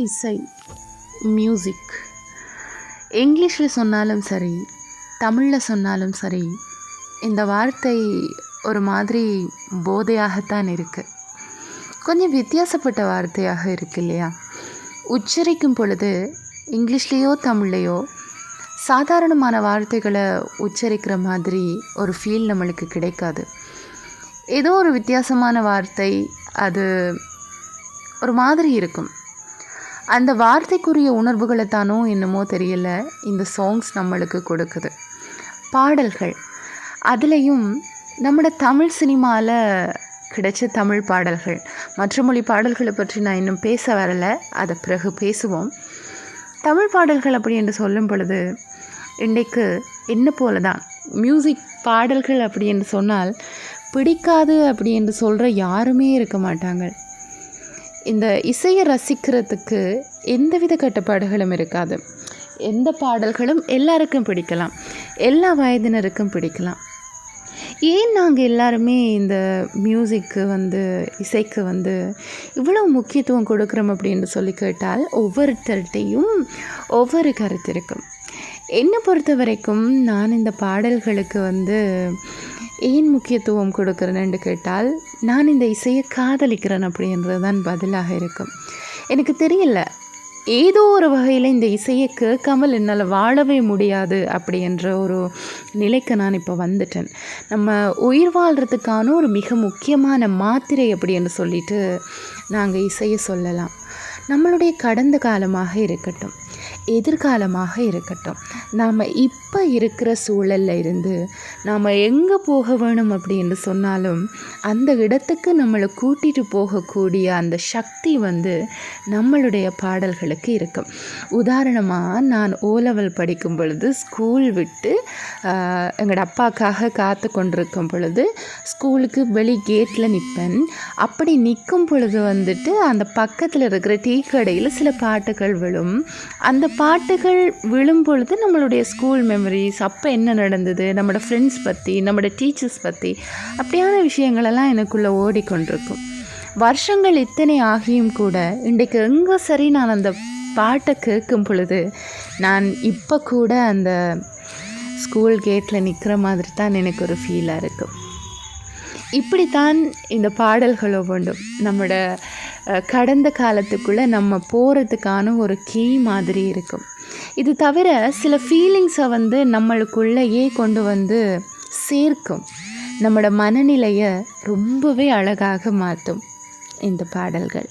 இசை மியூசிக் இங்கிலீஷில் சொன்னாலும் சரி தமிழில் சொன்னாலும் சரி இந்த வார்த்தை ஒரு மாதிரி போதையாகத்தான் இருக்குது கொஞ்சம் வித்தியாசப்பட்ட வார்த்தையாக இருக்கு இல்லையா? உச்சரிக்கும் பொழுது இங்கிலீஷ்லேயோ தமிழ்லேயோ சாதாரணமான வார்த்தைகளை உச்சரிக்கிற மாதிரி ஒரு ஃபீல் நம்மளுக்கு கிடைக்காது. ஏதோ ஒரு வித்தியாசமான வார்த்தை அது ஒரு மாதிரி இருக்கும். அந்த வார்த்தைக்குரிய உணர்வுகளை தானோ என்னமோ தெரியல இந்த சாங்ஸ் நம்மளுக்கு கொடுக்குது. பாடல்கள். அதுலேயும் நம்மளோட தமிழ் சினிமாவில் கிடைச்ச தமிழ் பாடல்கள். மற்ற மொழி பாடல்களை பற்றி நான் இன்னும் பேச வரலை அதை பிறகு பேசுவோம். தமிழ் பாடல்கள் அப்படி என்று சொல்லும் பொழுது இன்றைக்கு என்ன போல தான் மியூசிக் பாடல்கள் அப்படி என்று சொன்னால் பிடிக்காது அப்படி என்று சொல்கிற யாருமே இருக்க மாட்டாங்க. இந்த இசையை ரசிக்கிறதுக்கு எந்தவித கட்டுப்பாடுகளும் இருக்காது. எந்த பாடல்களும் எல்லாருக்கும் பிடிக்கலாம். எல்லா வயதினருக்கும் பிடிக்கலாம். ஏன் நாங்கள் எல்லாருமே இந்த மியூசிக்கு வந்து இசைக்கு வந்து இவ்வளோ முக்கியத்துவம் கொடுக்குறோம் அப்படின்னு சொல்லி கேட்டால் ஒவ்வொருத்தர்கிட்டையும் ஒவ்வொரு கருத்து இருக்கும். என்னை பொறுத்த வரைக்கும் நான் இந்த பாடல்களுக்கு வந்து ஏன் முக்கியத்துவம் கொடுக்குறேன்னு கேட்டால் நான் இந்த இசையை காதலிக்கிறேன் அப்படின்றது தான் பதிலாக இருக்கும். எனக்கு தெரியல ஏதோ ஒரு வகையில் இந்த இசையை கேட்காமல் என்னால் வாழவே முடியாது அப்படின்ற ஒரு நிலைக்கு நான் இப்போ வந்துட்டேன். நம்ம உயிர் வாழ்கிறதுக்கான ஒரு மிக முக்கியமான மாத்திரை அப்படின்னு சொல்லிட்டு நாங்கள் இசையை சொல்லலாம். நம்மளுடைய கடந்த காலமாக இருக்கட்டும். எதிர்காலமாக இருக்கட்டும். நாம் இப்போ இருக்கிற சூழலில் இருந்து நாம் எங்கே போக வேணும் அப்படின்னு சொன்னாலும் அந்த இடத்துக்கு நம்மளை கூட்டிகிட்டு போகக்கூடிய அந்த சக்தி வந்து நம்மளுடைய பாடல்களுக்கு இருக்கும். உதாரணமாக நான் ஓ லெவல் படிக்கும் பொழுது ஸ்கூல் விட்டு எங்களோட அப்பாக்காக காத்து கொண்டிருக்கும் பொழுது ஸ்கூலுக்கு வெளி கேட்டில் நிற்பேன் அப்படி நிற்கும் பொழுது வந்துட்டு அந்த பக்கத்தில் இருக்கிற டீ கடையில் சில பாட்டுகள் விழும். அந்த அந்த பாட்டுகள் விழும்பொழுது நம்மளுடைய ஸ்கூல் மெமரிஸ் அப்போ என்ன நடந்தது நம்மளோட ஃப்ரெண்ட்ஸ் பற்றி நம்மளோட டீச்சர்ஸ் பற்றி அப்படியான விஷயங்களெல்லாம் எனக்குள்ளே ஓடிக்கொண்டிருக்கும். வருஷங்கள் இத்தனை ஆகியும் கூட இன்றைக்கு எங்கே சரி நான் அந்த பாட்டை கேட்கும் பொழுது நான் இப்போ கூட அந்த ஸ்கூல் கேட்டில் நிற்கிற மாதிரி தான் எனக்கு ஒரு ஃபீலாக இருக்கும். இப்படித்தான் இந்த பாடல்கள் ஒவ்வொன்றும். நம்மளோட கடந்த காலத்துக்குள்ளே நம்ம போகிறதுக்கான ஒரு கீ மாதிரி இருக்கும். இது தவிர சில ஃபீலிங்ஸை வந்து நம்மளுக்குள்ளேயே கொண்டு வந்து சேர்க்கும். நம்மளோட மனநிலையை ரொம்பவே அழகாக மாற்றும். இந்த பாடல்கள்.